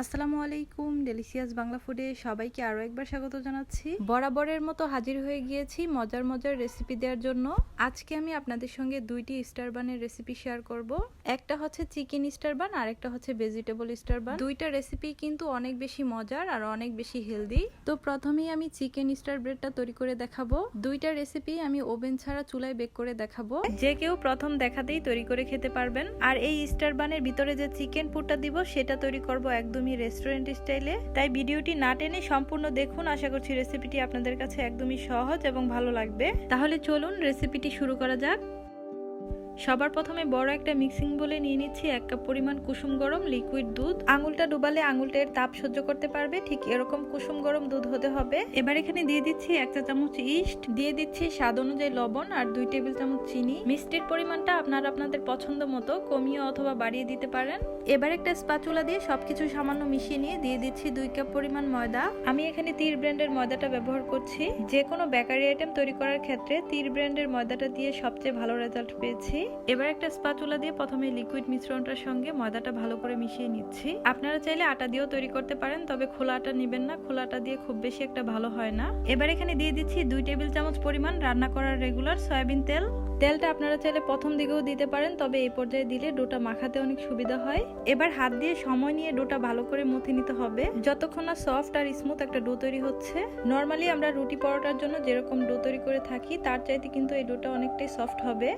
আসসালামু আলাইকুম ডেলিসিয়াস বাংলা ফুডে সবাইকে আরও একবার স্বাগত জানাচ্ছি। বরাবরের মতো হাজির হয়ে গিয়েছি মজার মজার রেসিপি দেওয়ার জন্য। আজকে আমি আপনাদের সঙ্গে দুইটি স্টার বানের রেসিপি শেয়ার করব। একটা হচ্ছে চিকেন স্টার বান আর একটা হচ্ছে ভেজিটেবল স্টার বান দুইটা রেসিপি কিন্তু অনেক বেশি মজার আর অনেক বেশি হেলদি তো প্রথমেই আমি চিকেন স্টার ব্রেডটা তৈরি করে দেখাবো। দুইটা রেসিপি আমি ওভেন ছাড়া চুলায় বেক করে দেখাবো। যে কেউ প্রথম দেখাতেই তৈরি করে খেতে পারবেন। আর এই স্টার বানের ভিতরে যে চিকেন পুরটা দিব সেটা তৈরি করব একদমই রেস্টুরেন্ট স্টাইলে তাই ভিডিওটি না টেনে সম্পূর্ণ দেখুন। আশা করছি রেসিপিটি আপনাদের কাছে একদমই সহজ এবং ভালো লাগবে। তাহলে চলুন রেসিপিটি শুরু করা যাক। সবার প্রথমে বড় একটা মিক্সিং বলে নিয়ে নিচ্ছি এক কাপ পরিমাণ কুসুম গরম লিকুইড দুধ। আঙুলটা ডুবালে আঙুলটা এর তাপ সহ্য করতে পারবে, ঠিক এরকম কুসুম গরম দুধ হতে হবে। এবার এখানে দিয়ে দিচ্ছি এক চা চামচ ইস্ট, দিয়ে দিচ্ছি স্বাদ অনুযায়ী লবণ আর দুই টেবিল চামচ চিনি। মিষ্টির পরিমাণটা আপনারা আপনাদের পছন্দ মতো কমিয়ে অথবা বাড়িয়ে দিতে পারেন। এবার একটা স্পাচুলা দিয়ে সবকিছু সামান্য মিশিয়ে নিয়ে দিয়ে দিচ্ছি দুই কাপ পরিমাণ ময়দা। আমি এখানে তীর ব্র্যান্ডের ময়দাটা ব্যবহার করছি। যে কোনো বেকারি আইটেম তৈরি করার ক্ষেত্রে তীর ব্র্যান্ডের ময়দাটা দিয়ে সবচেয়ে ভালো রেজাল্ট পেয়েছি। এবার একটা স্পাচুলা দিয়ে প্রথমে লিকুইড মিশ্রণটার সঙ্গে ময়দাটা ভালো করে মিশিয়ে নিচ্ছি। আপনারা চাইলে আটা দিয়েও তৈরি করতে পারেন, তবে খোলা আটা নেবেন না, খোলা আটা দিয়ে খুব বেশি একটা ভালো হয় না। এবার এখানে দিয়ে দিচ্ছি দুই টেবিল চামচ পরিমাণ রান্না করার রেগুলার সয়াবিন তেল। তেলটা আপনারা চাইলে প্রথম দিকেও দিতে পারেন, তবে এই পর্যায়ে দিলে ডোটা মাখাতে অনেক সুবিধা হয়। এবার হাত দিয়ে সময় নিয়ে ডোটা ভালো করে মথে নিতে হবে। যতক্ষণ না সফট আর স্মুথ একটা ডো তৈরি হচ্ছে নর্মালি আমরা রুটি পরোটার জন্য যেরকম ডো তৈরি করে থাকি, তার চাইতে কিন্তু এই ডোটা অনেকটাই সফট হবে।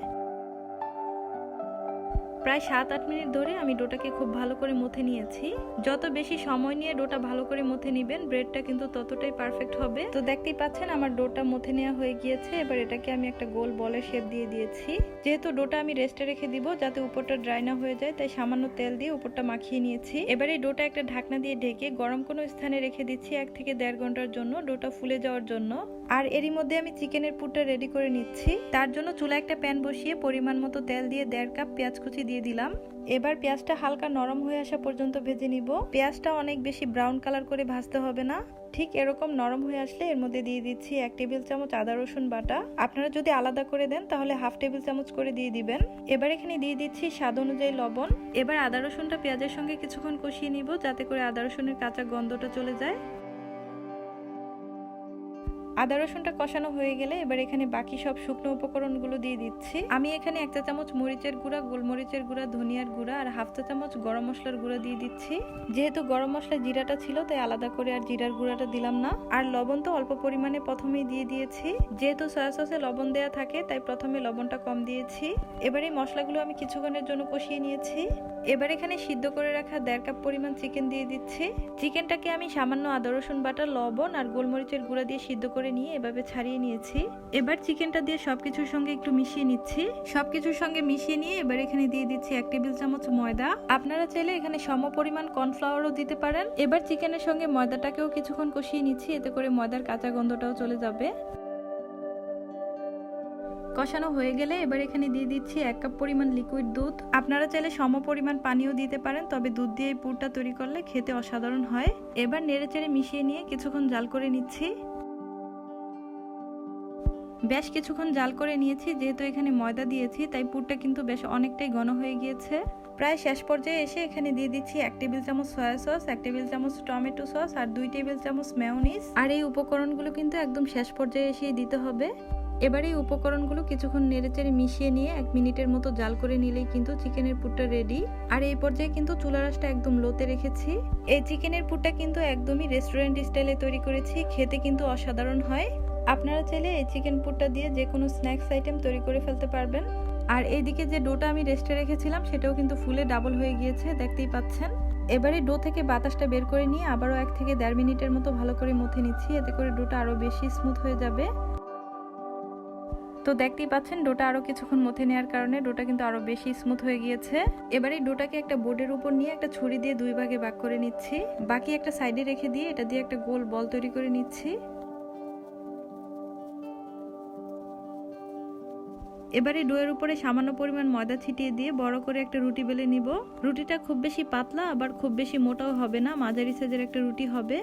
প্রায় সাত, আট মিনিট ধরে আমি ডোটাকে খুব ভালো করে মথে নিয়েছি। যত বেশি সময় নিয়ে ডোটা ভালো করে মথে নিবেন, ব্রেডটা কিন্তু ততটাই পারফেক্ট হবে। তো দেখতেই পাচ্ছেন, আমার ডোটা মথে নেওয়া হয়ে গিয়েছে। এবার এটাকে আমি একটা গোল বলের শেপ দিয়ে দিয়েছি। যেহেতু ডোটা আমি রেস্টে রেখে দিব, যাতে উপরটা ড্রাই না হয়ে যায়, তাই সামান্য তেল দিয়ে উপরটা মাখিয়ে নিয়েছি। এবার এই ডোটা একটা ঢাকনা দিয়ে ঢেকে গরম কোনো স্থানে রেখে দিচ্ছি এক থেকে দেড় ঘণ্টার জন্য, ডোটা ফুলে যাওয়ার জন্য। আর এরই মধ্যে আমি চিকেনের পুরটা রেডি করে নিচ্ছি। তার জন্য চুলা একটা প্যান বসিয়ে পরিমাণ মতো তেল দিয়ে দেড় কাপ পেঁয়াজ কুচি দিয়ে দিলাম। এবার পেঁয়াজটা হালকা নরম হয়ে আসা পর্যন্ত ভেজে নিব। পেঁয়াজটা অনেক বেশি ব্রাউন কালার করে ভাজতে হবে না। ঠিক এরকম নরম হয়ে আসলে এর মধ্যে দিয়ে দিচ্ছি এক টেবিল চামচ আদা, রসুন বাটা। আপনারা যদি আলাদা করে দেন তাহলে হাফ টেবিল চামচ করে দিয়ে দিবেন। এবার এখানে দিয়ে দিচ্ছি স্বাদ অনুযায়ী লবণ। এবার আদা, রসুনটা পেঁয়াজের সঙ্গে কিছুক্ষণ কষিয়ে নিব যাতে করে আদা, রসুনের কাঁচা গন্ধটা চলে যায়। আদা রসুনটা কষানো হয়ে গেলে এবার এখানে বাকি সব শুকনো উপকরণগুলো দিয়ে দিচ্ছি। আমি এখানে এক চা চামচ মরিচের গুঁড়া, গোলমরিচের গুঁড়া, ধনিয়ার গুঁড়া আর হাফ চা চামচ গরম মশলার গুঁড়া দিয়ে দিচ্ছি। যেহেতু গরম মশলা জিরাটা ছিল, তাই আলাদা করে আর জিরার গুঁড়াটা দিলাম না। আর লবণ তো অল্প পরিমাণে প্রথমেই দিয়ে দিয়েছি। যেহেতু সয়া সসে লবণ দেওয়া থাকে, তাই প্রথমে লবণটা কম দিয়েছি। এবার এই মশলাগুলো আমি কিছুক্ষণের জন্য কষিয়ে নিয়েছি। এবার এখানে সিদ্ধ করে রাখা দেড় কাপ পরিমাণ চিকেন দিয়ে দিচ্ছি। চিকেনটাকে আমি সামান্য আদা রসুন বাটা, লবণ আর গোলমরিচের গুঁড়া দিয়ে সিদ্ধ করে নিয়ে এভাবে ছাড়িয়ে নিয়েছি। এবার চিকেনটা দিয়ে সবকিছুর সঙ্গে একটু মিশিয়ে নিচ্ছি। সবকিছুর সঙ্গে মিশিয়ে নিয়ে এবার এখানে দিয়ে দিচ্ছি এক টেবিল চামচ ময়দা। আপনারা চাইলে এখানে সম পরিমাণ কর্নফ্লাওয়ারও দিতে পারেন। এবার চিকেনের সঙ্গে ময়দাটাকেও কিছুক্ষণ কষিয়ে নিচ্ছি, এতে করে ময়দার কাঁচা গন্ধটাও চলে যাবে। কষানো হয়ে গেলে এবার এখানে দিয়ে দিচ্ছি এক কাপ পরিমাণ লিকুইড দুধ। আপনারা চাইলে সম পরিমাণ পানিও দিতে পারেন, তবে দুধ দিয়ে এই পুরটা তৈরি করলে খেতে অসাধারণ হয়। এবার নেড়েচেড়ে মিশিয়ে নিয়ে কিছুক্ষণ জাল করে নিচ্ছি। বেশ কিছুক্ষণ জাল করে নিয়েছি, যেহেতু এখানে ময়দা দিয়েছি, তাই পুরটা কিন্তু বেশ অনেকটাই ঘন হয়ে গিয়েছে। প্রায় শেষ পর্যায়ে এসে এখানে দিয়ে দিচ্ছি এক টেবিল চামচ সয়া সস, এক টেবিল চামচ টমেটো সস আর দুই টেবিল চামচ মেয়নিস আর এই উপকরণগুলো কিন্তু একদম শেষ পর্যায়ে এসেই দিতে হবে। এবার এই উপকরণগুলো কিছুক্ষণ নেড়েচেড়ে মিশিয়ে নিয়ে এক মিনিটের মতো জাল করে নিলেই কিন্তু চিকেনের পুরটা রেডি আর এই পর্যায়ে কিন্তু চুলা রাসটা একদম লোতে রেখেছি। এই চিকেনের পুরটা কিন্তু একদমই রেস্টুরেন্ট স্টাইলে তৈরি করেছি, খেতে কিন্তু অসাধারণ হয়। আপনারা চাইলে এই চিকেন পুরটা দিয়ে যে কোনো স্ন্যাক্স আইটেম তৈরি করে ফেলতে পারবেন। আর এইদিকে যে ডোটা আমি রেস্টে রেখেছিলাম, সেটাও কিন্তু ফুলে ডাবল হয়ে গিয়েছে, দেখতেই পাচ্ছেন। এবারে ডো থেকে বাতাসটা বের করে নিয়ে আবারও এক থেকে দেড় মিনিটের মতো ভালো করে মথে নিচ্ছি, এতে করে ডোটা আরও বেশি স্মুথ হয়ে যাবে। তো দেখতেই পাচ্ছেন, ডোটা আরও কিছুক্ষণ মথে নেওয়ার কারণে ডোটা কিন্তু আরও বেশি স্মুথ হয়ে গিয়েছে। এবার ডোটাকে একটা বোর্ডের উপর নিয়ে একটা ছুরি দিয়ে দুই ভাগে ভাগ করে নিচ্ছি। বাকি একটা সাইডে রেখে দিয়ে এটা দিয়ে একটা গোল বল তৈরি করে নিচ্ছি। এবারে ডোয়ের উপরে সামান্য পরিমাণ ময়দা ছিটিয়ে দিয়ে বড় করে একটা রুটি বেলে নিব। রুটিটা খুব বেশি পাতলা, আবার খুব বেশি মোটাও হবে না, মাঝারি সাইজের একটা রুটি হবে।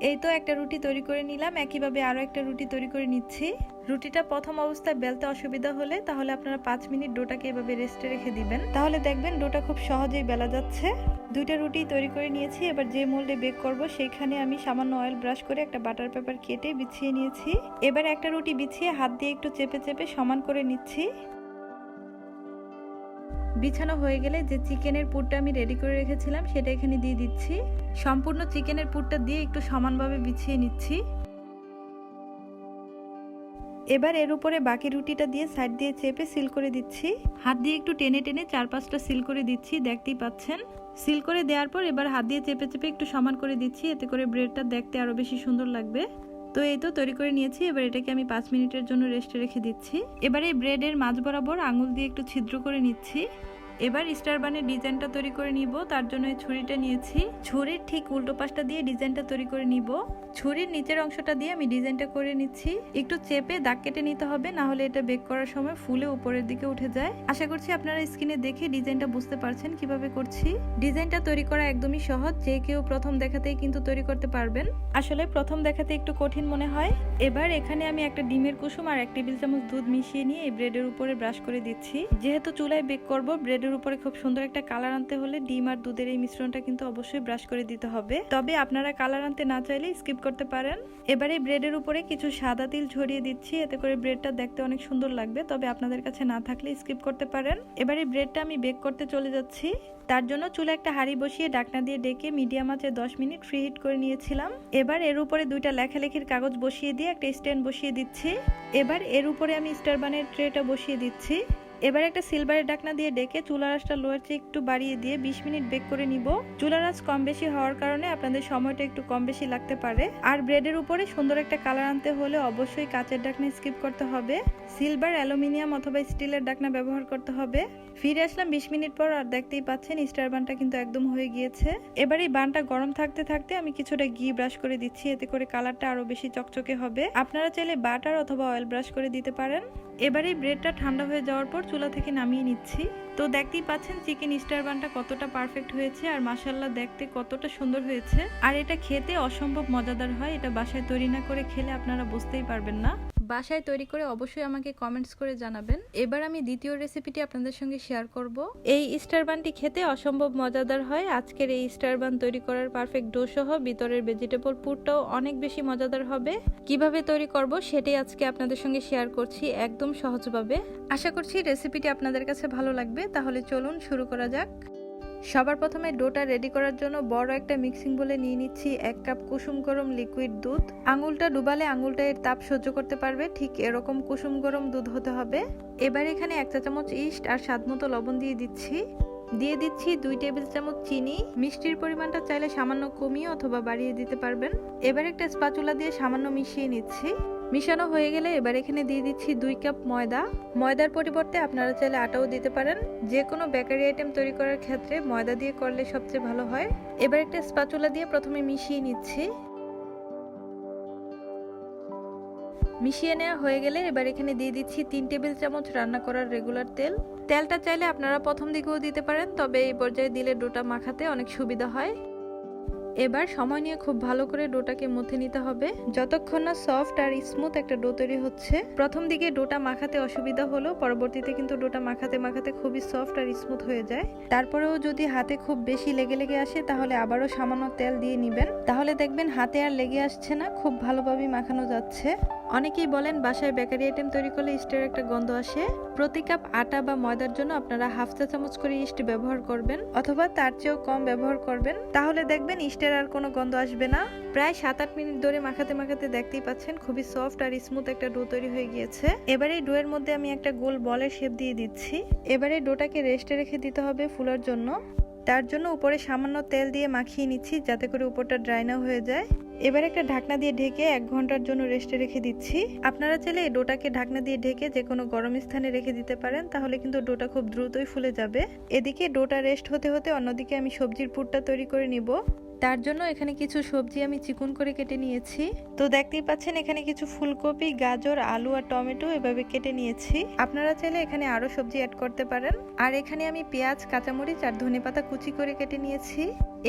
এই তো একটা রুটি তৈরি করে নিলাম, একইভাবে আরও একটা রুটি তৈরি করে নিচ্ছি। রুটিটা প্রথম অবস্থায় বেলতে অসুবিধা হলে তাহলে আপনারা পাঁচ মিনিট ডোটাকে এভাবে রেস্টে রেখে দিবেন। তাহলে দেখবেন ডোটা খুব সহজেই বেলা যাচ্ছে। দুইটা রুটি তৈরি করে নিয়েছি, এবার যে মোল্ডে বেক করব সেইখানে আমি সামান্য অয়েল ব্রাশ করে একটা বাটার পেপার কেটে বিছিয়ে নিয়েছি। এবার একটা রুটি বিছিয়ে হাত দিয়ে একটু চেপে চেপে সমান করে নিচ্ছি। বিছানো হয়ে গেলে যে চিকেনের পুরটা আমি রেডি করে রেখেছিলাম, সেটা এখানে দিয়ে দিচ্ছি। সম্পূর্ণ চিকেনের পুরটা দিয়ে একটু সমানভাবে বিছিয়ে নিচ্ছি। এবার এর উপরে বাকি রুটিটা দিয়ে সাইড দিয়ে চেপে সিল করে দিচ্ছি। হাত দিয়ে একটু টেনে টেনে চার পাঁচটা সিল করে দিচ্ছি, দেখতেই পাচ্ছেন। সিল করে দেওয়ার পর এবার হাত দিয়ে চেপে চেপে একটু সমান করে দিচ্ছি, এতে করে ব্রেডটা দেখতে আরও বেশি সুন্দর লাগবে। তো এই তো তৈরি করে নিয়েছি, এবার এটাকে আমি পাঁচ মিনিটের জন্য রেস্টে রেখে দিচ্ছি। এবারে ব্রেডের মাছ বরাবর আঙুল দিয়ে একটু ছিদ্র করে নিচ্ছি। এবার স্টার বানের ডিজাইনটা তৈরি করে নিব, তার জন্য এই ছুরিটা নিয়েছি। ছুরির ঠিক উল্টো পাশটা দিয়ে ডিজাইনটা তৈরি করে নিব। ছুরির নিচের অংশটা দিয়ে আমি ডিজাইনটা করে নিচ্ছি। একটু চেপে দাগ কেটে নিতে হবে, না হলে এটা বেক করার সময় ফুলে উপরের দিকে উঠে যায়। আশা করছি আপনারা স্ক্রিনে দেখে ডিজাইনটা বুঝতে পারছেন কীভাবে করছি। ডিজাইনটা তৈরি করা একদমই সহজ, যে কেউ প্রথম দেখাতেই কিন্তু তৈরি করতে পারবেন। আসলে প্রথম দেখাতে একটু কঠিন মনে হয়। এবার এখানে আমি একটা ডিমের কুসুম আর এক টেবিল চামচ দুধ মিশিয়ে নিয়ে এই ব্রেডের উপরে ব্রাশ করে দিচ্ছি। যেহেতু চুলায় বেক করব ব্রেডের উপরে খুব সুন্দর একটা কালার আনতে হলে ডিম আর দুধের এই মিশ্রণটা কিন্তু অবশ্যই ব্রাশ করে দিতে হবে। তবে আপনারা কালার আনতে না চাইলে স্কিপ করতে পারেন। এবারে ব্রেডের উপরে কিছু সাদা তিল ছড়িয়ে দিচ্ছি। এতে করে ব্রেডটা দেখতে অনেক সুন্দর লাগবে, তবে আপনাদের কাছে না থাকলে স্কিপ করতে পারেন। এবারে ব্রেডটা আমি বেক করতে চলে যাচ্ছি। তার জন্য চুলে একটা হাঁড়ি বসিয়ে ডাকনা দিয়ে ডেকে মিডিয়াম আঁচে দশ মিনিট ফ্রি হিট করে নিয়েছিলাম। এবার এর উপরে দুইটা লেখালেখির কাগজ বসিয়ে দিয়ে একটা স্ট্যান্ড বসিয়ে দিচ্ছি। এবার এর উপরে আমি স্টার বানের ট্রেটা বসিয়ে দিচ্ছি। এবার একটা সিলভারের ডাকনা দিয়ে ডেকে চুলার আঁচটা লোয়ার চেয়ে একটু বাড়িয়ে দিয়ে বিশ মিনিট বেক করে নিব। চুলার কম বেশি হওয়ার কারণে আপনাদের সময়টা একটু কম বেশি লাগতে পারে। আর ব্রেডের উপরে সুন্দর একটা কালার আনতে হলে অবশ্যই কাচের ডাকনা স্কিপ করতে হবে। সিলভার অ্যালুমিনিয়াম অথবা স্টিলের ডাকনা ব্যবহার করতে হবে। ফিরে আসলাম বিশ মিনিট পর আর দেখতেই পাচ্ছেন স্টার বানটা কিন্তু একদম হয়ে গিয়েছে। এবার এই বানটা গরম থাকতে থাকতে আমি কিছুটা ঘি ব্রাশ করে দিচ্ছি, এতে করে কালারটা আরও বেশি চকচকে হবে। আপনারা চাইলে বাটার অথবা অয়েল ব্রাশ করে দিতে পারেন। এবার এই ব্রেডটা ঠান্ডা হয়ে যাওয়ার পর চুলা থেকে নামিয়ে নিচ্ছি। তো দেখতেই পাচ্ছেন চিকেন স্টার বানটা কতটা পারফেক্ট হয়েছে আর মাসাল্লাহ দেখতে কতটা সুন্দর হয়েছে। আর এটা খেতে অসম্ভব মজাদার হয়, এটা বাসায় তৈরি না করে খেলে আপনারা বুঝতেই পারবেন না। বাসায় তৈরি করে অবশ্যই আমাকে কমেন্টস করে জানাবেন। এবার আমি দ্বিতীয় রেসিপিটি আপনাদের সঙ্গে শেয়ার করব। এই স্টার বানটি খেতে অসম্ভব মজাদার হয়। আজকের এই স্টার বান তৈরি করার পারফেক্ট ডো সহ ভিতরের ভেজিটেবল পুরটাও অনেক বেশি মজাদার হবে। কীভাবে তৈরি করব সেটাই আজকে আপনাদের সঙ্গে শেয়ার করছি একদম সহজভাবে। আশা করছি রেসিপিটি আপনাদের কাছে ভালো লাগবে। তাহলে চলুন শুরু করা যাক। সবার প্রথমে ডোটা রেডি করার জন্য বড় একটা মিক্সিং বলে নিয়ে নিচ্ছি এক কাপ কুসুম গরম লিকুইড দুধ। আঙুলটা ডুবালে আঙুলটা এর তাপ সহ্য করতে পারবে, ঠিক এরকম কুসুম গরম দুধ হতে হবে। এবার এখানে এক চা চামচ ইস্ট আর স্বাদ মতো লবণ দিয়ে দিচ্ছি। দিয়ে দিচ্ছি দুই টেবিল চামচ চিনি। মিষ্টির পরিমাণটা চাইলে সামান্য কমিয়ে অথবা বাড়িয়ে দিতে পারবেন। এবার একটা স্পাচুলা দিয়ে সামান্য মিশিয়ে নিচ্ছি। মিশানো হয়ে গেলে এবার এখানে দিয়ে দিচ্ছি দুই কাপ ময়দা। ময়দার পরিবর্তে আপনারা চাইলে আটাও দিতে পারেন। যে কোনো বেকারি আইটেম তৈরি করার ক্ষেত্রে ময়দা দিয়ে করলে সবচেয়ে ভালো হয়। এবার একটা স্পাচুলা দিয়ে প্রথমে মিশিয়ে নিচ্ছি। মিশিয়ে নেওয়া হয়ে গেলে এবার এখানে দিয়ে দিচ্ছি তিন টেবিল চামচ রান্না করার রেগুলার তেল। তেলটা চাইলে আপনারা প্রথম দিকেও দিতে পারেন, তবে এই পর্যায়ে দিলে ডোটা মাখাতে অনেক সুবিধা হয়। এবার সময় নিয়ে খুব ভালো করে ডোটাকে মুথে নিতে হবে। যতক্ষণ না সফট আর স্মুথ একটা ডো তৈরি হচ্ছে, প্রথম দিকে ডোটা মাখাতে অসুবিধা হলো পরবর্তীতে কিন্তু ডোটা মাখাতে মাখাতে খুবই সফট আর স্মুথ হয়ে যায়। তারপরেও যদি হাতে খুব বেশি লেগে লেগে আসে, তাহলে আবারও সামান্য তেল দিয়ে নিবেন। তাহলে দেখবেন হাতে আর লেগে আসছে না, খুব ভালোভাবেই মাখানো যাচ্ছে। অনেকেই বলেন, বাসায় বেকারি আইটেম তৈরি করলে ইস্টের একটা গন্ধ আসে। প্রতি কাপ আটা বা ময়দার জন্য আপনারা হাফ চা চামচ করে ইস্ট ব্যবহার করবেন অথবা তার চেয়েও কম ব্যবহার করবেন। তাহলে দেখবেন ইস্টের আর কোনো গন্ধ আসবে না। প্রায় সাত আট মিনিট ধরে মাখাতে মাখাতে দেখতেই পাচ্ছেন, খুবই সফট আর স্মুথ একটা ডো তৈরি হয়ে গিয়েছে। এবার এই ডোয়ের মধ্যে আমি একটা গোল বলের শেপ দিয়ে দিচ্ছি। এবারে ডোটাকে রেস্টে রেখে দিতে হবে ফুলার জন্য। তার জন্য উপরে সামান্য তেল দিয়ে মাখিয়ে নিচ্ছি, যাতে করে উপরটা ড্রাই না হয়ে যায়। এবার একটা ঢাকনা দিয়ে ঢেকে এক ঘণ্টার জন্য রেস্টে রেখে দিচ্ছি। আপনারা চাইলে এই ডোটাকে ঢাকনা দিয়ে ঢেকে যে কোনো গরম স্থানে রেখে দিতে পারেন, তাহলে কিন্তু ডোটা খুব দ্রুতই ফুলে যাবে। এদিকে ডোটা রেস্ট হতে হতে অন্যদিকে আমি সবজির পুরটা তৈরি করে নিব। তার জন্য এখানে কিছু সবজি আমি চিকন করে কেটে নিয়েছি। তো দেখতেই পাচ্ছেন, এখানে কিছু ফুলকপি, গাজর, আলু আর টমেটো এভাবে কেটে নিয়েছি। আপনারা চাইলে এখানে আরও সবজি অ্যাড করতে পারেন। আর এখানে আমি পেঁয়াজ, কাঁচামরিচ আর ধনেপাতা কুচি করে কেটে নিয়েছি।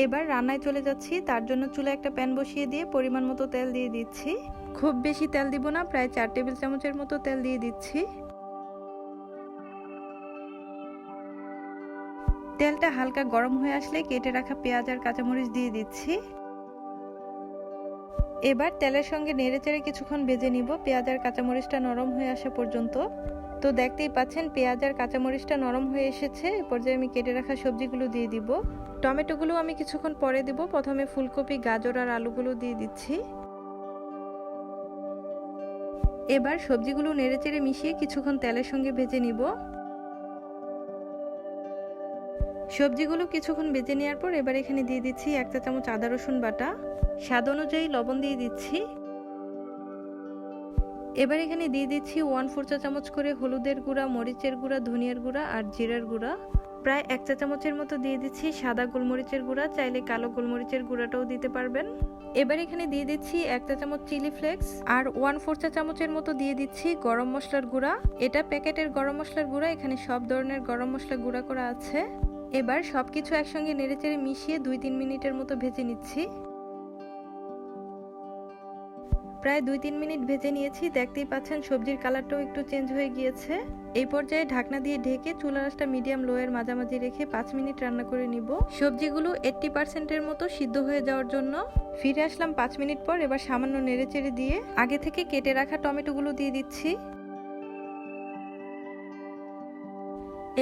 এবার রান্নায় চলে যাচ্ছি। তার জন্য চুলে একটা প্যান বসিয়ে দিয়ে পরিমাণ মতো তেল দিয়ে দিচ্ছি। খুব বেশি তেল দিব না, প্রায় চার টেবিল চামচের মতো তেল দিয়ে দিচ্ছি। তেলটা হালকা গরম হয়ে আসলে কেটে রাখা পেঁয়াজ আর কাঁচামরিচ দিয়ে দিচ্ছি। এবার তেলের সঙ্গে নেড়ে চেড়ে কিছুক্ষণ ভেজে নিব। পেঁয়াজ আর কাঁচামরিচটা নরম হয়ে আসা পর্যন্ত। তো দেখতেই পাচ্ছেন, পেঁয়াজ আর কাঁচামরিচটা নরম হয়ে এসেছে। এ পর্যায়ে আমি কেটে রাখা সবজিগুলো দিয়ে দিব। টমেটোগুলো আমি কিছুক্ষণ পরে দিব। প্রথমে ফুলকপি, গাজর আর আলুগুলো দিয়ে দিচ্ছি। এবার সবজিগুলো নেড়েচেড়ে মিশিয়ে কিছুক্ষণ তেলের সঙ্গে ভেজে নিব। সবজিগুলো কিছুক্ষণ ভেজে নেওয়ার পর এবার এখানে দিয়ে দিচ্ছি এক চা চামচ আদা রসুন বাটা। স্বাদ অনুযায়ী লবণ দিয়ে দিচ্ছি। এবার এখানে দিয়ে দিচ্ছি ওয়ান ফোর চা চামচ করে হলুদের গুঁড়া, মরিচের গুঁড়া, ধনিয়ার গুঁড়া আর জিরার গুঁড়া। প্রায় এক চা চামচের মতো দিয়ে দিচ্ছি সাদা গোলমরিচের গুঁড়া, চাইলে কালো গোলমরিচের গুঁড়াটাও দিতে পারবেন। এবার এখানে দিয়ে দিচ্ছি এক চা চামচ চিলি ফ্লেক্স আর ওয়ান ফোর চা চামচের মতো দিয়ে দিচ্ছি গরম মশলার গুঁড়া। এটা প্যাকেটের গরম মশলার গুঁড়া, এখানে সব ধরনের গরম মশলা গুঁড়া করা আছে। এবার সবকিছু একসঙ্গে নেড়েচেড়ে মিশিয়ে দুই তিন মিনিটের মতো ভেজে নিচ্ছি। প্রায় দুই তিন মিনিট ভেজে নিয়েছি, দেখতেই পাচ্ছেন সবজির কালারটাও একটু চেঞ্জ হয়ে গিয়েছে। এই পর্যায়ে ঢাকনা দিয়ে ঢেকে চুলা রাসটা মিডিয়াম লোয়ের মাঝামাঝি রেখে পাঁচ মিনিট রান্না করে নিব। সবজিগুলো এইট্টি পার্সেন্টের মতো সিদ্ধ হয়ে যাওয়ার জন্য। ফিরে আসলাম পাঁচ মিনিট পর, এবার সামান্য নেড়েচেড়ে দিয়ে আগে থেকে কেটে রাখা টমেটোগুলো দিয়ে দিচ্ছি।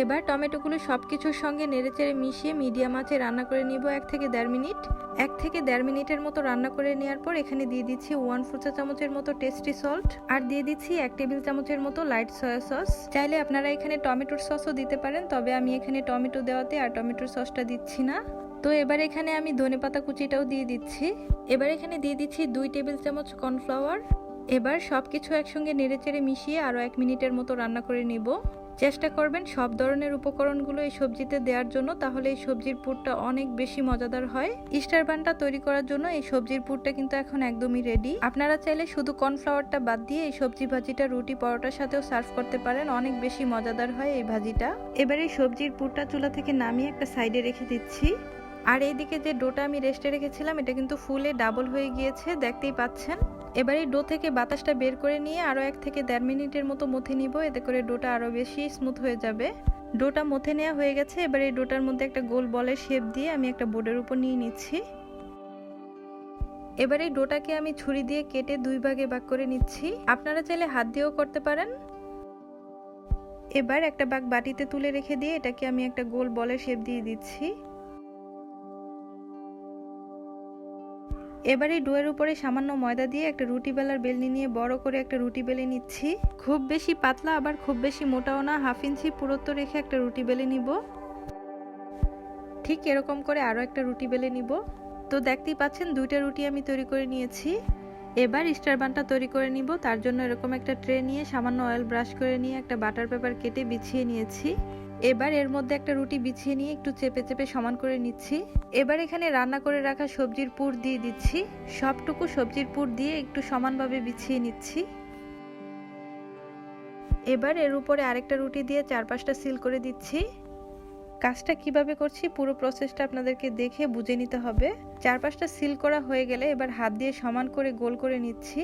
এবার টমেটোগুলো সব কিছুর সঙ্গে নেড়েচেড়ে মিশিয়ে মিডিয়াম আঁচে রান্না করে নিব এক থেকে দেড় মিনিট। এক থেকে দেড় মিনিটের মতো রান্না করে নেওয়ার পর এখানে দিয়ে দিচ্ছি ওয়ান ফোর চামচের মতো টেস্টি সল্ট আর দিয়ে দিচ্ছি এক টেবিল চামচের মতো লাইট সয়া সস। চাইলে আপনারা এখানে টমেটোর সসও দিতে পারেন, তবে আমি এখানে টমেটো দেওয়াতে আর টমেটোর সসটা দিচ্ছি না। তো এবার এখানে আমি ধনেপাতা কুচিটাও দিয়ে দিচ্ছি। এবার এখানে দিয়ে দিচ্ছি দুই টেবিল চামচ কর্নফ্লাওয়ার। এবার সব কিছু একসঙ্গে নেড়েচেড়ে মিশিয়ে আরও এক মিনিটের মতো রান্না করে নিব। চেষ্টা করবেন সব ধরনের উপকরণগুলো এই সবজিতে দেওয়ার জন্য, তাহলে এই সবজির পুরটা অনেক বেশি মজাদার হয়। ইস্টার বানটা তৈরি করার জন্য এই সবজির পুরটা কিন্তু এখন একদমই রেডি আপনারা চাইলে শুধু কর্নফ্লাওয়ারটা বাদ দিয়ে এই সবজি ভাজিটা, রুটি, পরোটার সাথেও সার্ভ করতে পারেন, অনেক বেশি মজাদার হয় এই ভাজিটা। এবার এই সবজির পুরটা চুলা থেকে নামিয়ে একটা সাইডে রেখে দিচ্ছি। আর এইদিকে যে ডোটা আমি রেস্টে রেখেছিলাম, এটা কিন্তু ফুলে ডাবল হয়ে গিয়েছে, দেখতেই পাচ্ছেন। এবার এই ডো থেকে বাতাসটা বের করে নিয়ে আরও এক থেকে দেড় মিনিটের মতো মথে নিব, এতে করে ডোটা আরও বেশি স্মুথ হয়ে যাবে। ডোটা মথে নেওয়া হয়ে গেছে, এবার এই ডোটার মধ্যে একটা গোল বলের শেপ দিয়ে আমি একটা বোর্ডের উপর নিয়ে নিচ্ছি। এবার এই ডোটাকে আমি ছুরি দিয়ে কেটে দুই ভাগে ভাগ করে নিচ্ছি। আপনারা চাইলে হাত দিয়েও করতে পারেন। এবার একটা বাগ বাটিতে তুলে রেখে দিয়ে এটাকে আমি একটা গোল বলের শেপ দিয়ে দিচ্ছি। এবার ডোয়ের উপরে সামান্য ময়দা দিয়ে একটা রুটি বেলার বেলনি নিয়ে বড় করে একটা রুটি বেলে নিচ্ছি। খুব বেশি পাতলা, আবার খুব বেশি মোটাও না। হাফ ইঞ্চি পুরুত্ব রেখে একটা রুটি বেলে নিব। ঠিক এরকম করে আরও একটা রুটি বেলে নিব। তো দেখতেই পাচ্ছেন, দুইটা রুটি আমি তৈরি করে নিয়েছি। এবার স্টার বানটা তৈরি করে নিব। তার জন্য এরকম একটা ট্রে নিয়ে সামান্য অয়েল ব্রাশ করে নিয়ে একটা বাটার পেপার কেটে বিছিয়ে নিয়েছি। এবার এর মধ্যে একটা রুটি বিছিয়ে নিয়ে একটু চেপে চেপে সমান করে নিচ্ছি। এবার এখানে রান্না করে রাখা সবজির পুর দিয়ে দিচ্ছি। সবটুকু সবজির পুর দিয়ে একটু সমানভাবে বিছিয়ে নিচ্ছি। এবার এর উপরে আরেকটা রুটি দিয়ে চারপাশটা সিল করে দিচ্ছি। কাজটা কীভাবে করছি পুরো প্রসেসটা আপনাদেরকে দেখে বুঝে নিতে হবে। চারপাশটা সিল করা হয়ে গেলে এবার হাত দিয়ে সমান করে গোল করে নিচ্ছি।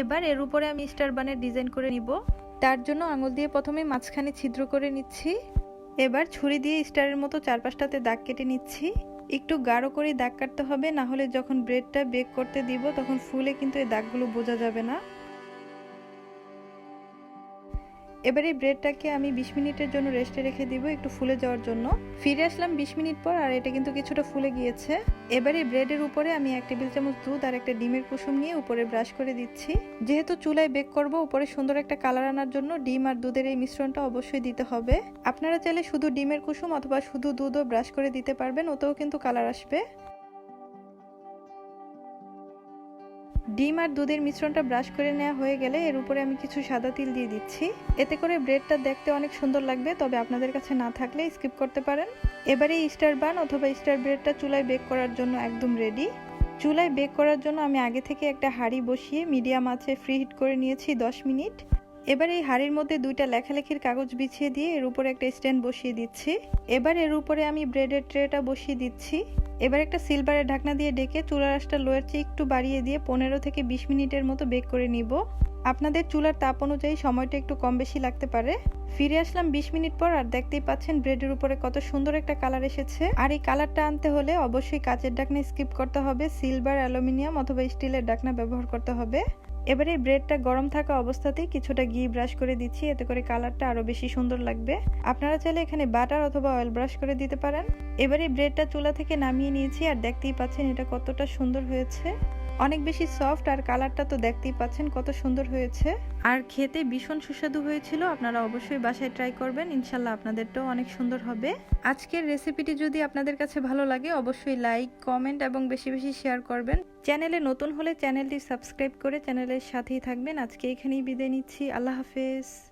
এবার এর উপরে আমি স্টার বানের ডিজাইন করে নিব। তার জন্য আঙুল দিয়ে প্রথমে মাঝখানে ছিদ্র করে নিচ্ছি। এবার ছুরি দিয়ে স্টারের মতো চারপাশটাতে দাগ কেটে নিচ্ছি। একটু গাঢ় করে দাগ কাটতে হবে, না হলে যখন ব্রেডটা বেক করতে দিব তখন ফুলে কিন্তু এই দাগগুলো বোঝা যাবে না। এবার এই ব্রেডটাকে আমি বিশ মিনিটের জন্য রেস্টে রেখে দিব একটু ফুলে যাওয়ার জন্য। ফিরে আসলাম বিশ মিনিট পর আর এটা কিন্তু কিছুটা ফুলে গিয়েছে। এবার এই ব্রেডের উপরে আমি এক টেবিল চামচ দুধ আর একটা ডিমের কুসুম নিয়ে উপরে ব্রাশ করে দিচ্ছি। যেহেতু চুলায় বেক করব, উপরে সুন্দর একটা কালার আনার জন্য ডিম আর দুধের এই মিশ্রণটা অবশ্যই দিতে হবে। আপনারা চাইলে শুধু ডিমের কুসুম অথবা শুধু দুধও ব্রাশ করে দিতে পারবেন, ওতেও কিন্তু কালার আসবে। ডিম আর দুধের মিশ্রণটা ব্রাশ করে নেওয়া হয়ে গেলে এর উপরে আমি কিছু সাদা তিল দিয়ে দিচ্ছি। এতে করে ব্রেডটা দেখতে অনেক সুন্দর লাগবে, তবে আপনাদের কাছে না থাকলে স্কিপ করতে পারেন। এবারে স্টার বান অথবা স্টার ব্রেডটা চুলায় বেক করার জন্য একদম রেডি। চুলায় বেক করার জন্য আমি আগে থেকে একটা হাঁড়ি বসিয়ে মিডিয়াম আছে ফ্রি হিট করে নিয়েছি দশ মিনিট। এবার এই হাঁড়ির মধ্যে দুইটা লেখালেখির কাগজ বিছিয়ে দিয়ে এর উপরে একটা স্ট্যান্ড বসিয়ে দিচ্ছি। এবার এর উপরে আমি ব্রেডের ট্রেটা বসিয়ে দিচ্ছি। এবার একটা সিলভারের ঢাকনা দিয়ে ডেকে চুলার আঁচটা লোয়ের চেয়ে একটু বাড়িয়ে দিয়ে পনেরো থেকে বিশ মিনিটের মতো বেক করে নিব। আপনাদের চুলার তাপ অনুযায়ী সময়টা একটু কম বেশি লাগতে পারে। ফিরে আসলাম বিশ মিনিট পর আর দেখতেই পাচ্ছেন ব্রেডের উপরে কত সুন্দর একটা কালার এসেছে। আর এই কালারটা আনতে হলে অবশ্যই কাচের ডাকনা স্কিপ করতে হবে। সিলভার, অ্যালুমিনিয়াম অথবা স্টিলের ডাকনা ব্যবহার করতে হবে। এবারে ব্রেডটা গরম থাকা অবস্থাতেই কিছুটা ঘি ব্রাশ করে দিচ্ছি, এতে করে কালারটা আরও বেশি সুন্দর লাগবে। আপনারা চাইলে এখানে বাটার অথবা অয়েল ব্রাশ করে দিতে পারেন। এবারে ব্রেডটা চুলা থেকে নামিয়ে নিয়েছি, আর দেখতেই পাচ্ছেন এটা কতটা সুন্দর হয়েছে। অনেক বেশি সফট আর কালারটা তো দেখতেই পাচ্ছেন কত সুন্দর হয়েছে। আর খেতে ভীষণ সুস্বাদু হয়েছিল, আপনারা অবশ্যই বাসায় ট্রাই করবেন, ইনশাল্লাহ আপনাদেরটাও অনেক সুন্দর হবে। আজকের রেসিপিটি যদি আপনাদের কাছে ভালো লাগে, অবশ্যই লাইক কমেন্ট এবং বেশি বেশি শেয়ার করবেন। চ্যানেলে নতুন হলে চ্যানেলটি সাবস্ক্রাইব করে চ্যানেলের সাথেই থাকবেন। আজকে এখানেই বিদায় নিচ্ছি। আল্লাহ হাফেজ।